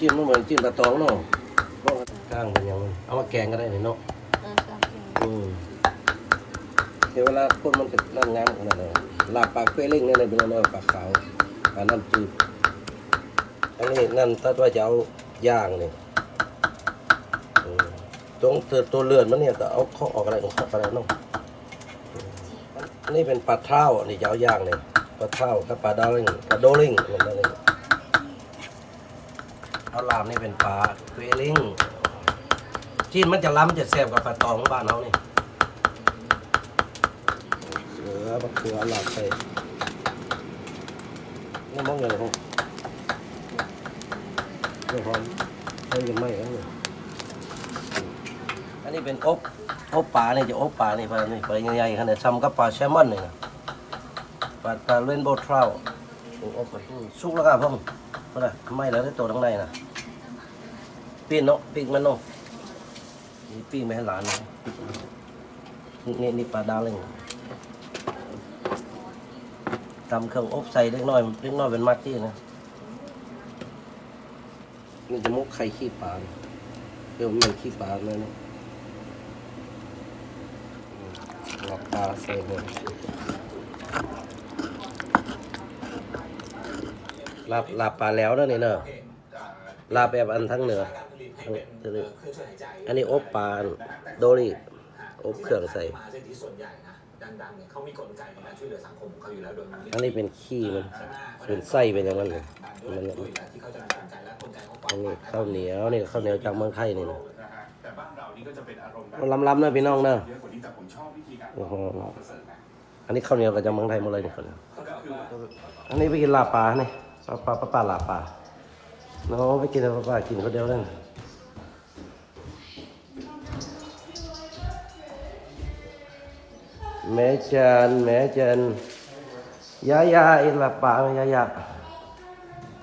จิ้มมันเหมือนจิ้มปลาตองเนาะเพราะว่าก้างเป็นอย่างมันเอามาแกงก็ได้นี่เนาะเออชอบกินอืมเดี๋ยวเวลาคนมันจะนั่งงามขนาดนั้นลาบปากเฟ้เล่งนี่เลยเป็นอะไรปากขาวปลาน้ำจืดอันนี้นั่นถ้าว่าจะเอาย่างนี่อืมตรงตัวตัวเลือดมันเนี่ยก็เอาเข้าออกอะไรของเขาอะไรเนาะอืมอันนี้เป็นปลาเท้าอันนี้จะเอาย่างนี่ปลาเท้ากับปลาดาวลิงปลาโดลิงนั่นเอง เอาลามนี่เป็นปลาเฟล่งจีนมันจะล้ำจะแซ่บกับปลาตองบ้านเรานี่เหลือมะเขือหลากใส่นี่มองอย่างไรครับเดี๋ยวพร้อมใช้กันไหมครับเนี่ยอันนี้เป็นอบอบปลาเนี่ยจะอบปลานี่ปลานี่ปลาใหญ่ๆขนาดซ้ำกับปลาแซลมอนนี่นะปลาปลาเรนโบทราวอบไปสุกแล้วครับ มก็ได้ไม่แล้วได้ตัวทั้งในนะปีนเนาะปีกมันเนาะนี่ปีกไม่ให้หลานนะนี่นี่นี่ปลาดาวเลยตำเครื่องอบใส่เล็กน้อยเล็กน้อยเป็นมัดที่นะนี่จะมุกไข่ขี้ปลาเดี๋ยวมันขี้ปลาเลยนะหลับปลาใส่เลย ลาบลาบปลาแล้วนะนี่เนอะลาบแบบอันทั้งเหนือทั้งเหนืออันนี้อบปลาโดรีอบเครื่องใส่มหาเศรษฐีส่วนใหญ่นะดังๆเนี่ยเขามีกลไกในการช่วยเหลือสังคมของเขาอยู่แล้วโดยมันอันนี้เป็นขี้มันเป็นไส้เป็นอย่างนั้นเลยมันเนี่ยที่เขาจะมีกลไกและกลไกของอันนี้ข้าวเหนียวนี่ข้าวเหนียวจากเมืองไทยนี่นะนะฮะแต่บ้านเรานี่ก็จะเป็นอารมณ์แบบเอาล้ำๆนะพี่น้องเนอะเยอะกว่านี้แต่ผมชอบวิธีการโอ้โหประเสริฐนะอันนี้ข้าวเหนียวกับจากเมืองไทยหมดเลยนี่ข้าวเหนียวก็คืออันนี้ไปกินลาบปลานี่ ปลาปลาปลาปลาลาบปลาเนาะไปกินปลาปลากินคนเดียวนั่นแม่จันแม่จันยายาอีลาบปลาไหมยายา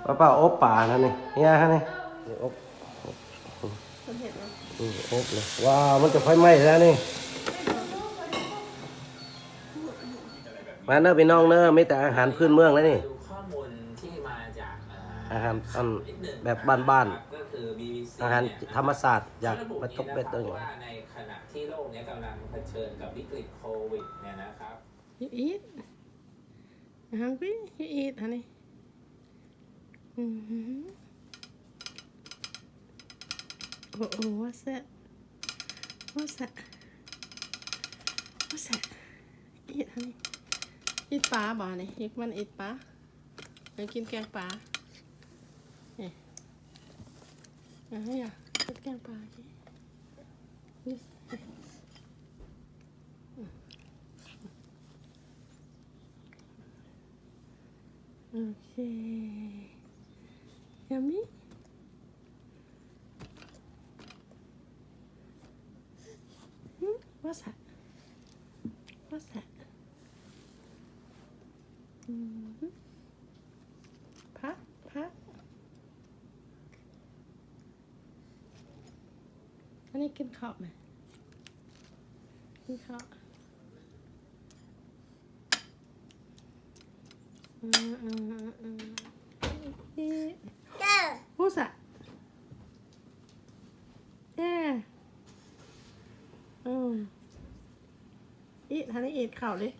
ปลาปลาอบปลานะนี่ยาฮะนี่นี่อบคนเห็นไหมอืมอบเลยว้าวมันจะไฟไหม้แล้วนี่มาเนอะพี่น้องเนอะไม่แต่อาหารพื้นเมืองแล้วนี่ อาหารอันนิดหนึ่งแบบบ้านก็คือ BBC ๆอาหารเนี่ยธรรมศาสตร์อยากเขาระบุมาตกเป็ดตัวอย่างว่าในขณะที่โลกเนี้กำลังเผชิญกับวิกฤตโควิดเนี่ยนะครับ you eat you hungry you eat honey mm-hmm. oh oh what's that what's that what's that eat honey eat ปลาบ่เนี่ย you want eat ปลาอยากกินแกงปลาเนี่ย อะให้อะกินแกงปลาสิ Yes. โอเคยามิหืม What's that? What's that? อืม นนี้กินข้าวไหมกินข้าวอืออืออืออืออืจ้าฮู้ส้อืออืออืออีทันนี้อีดเข่าเลย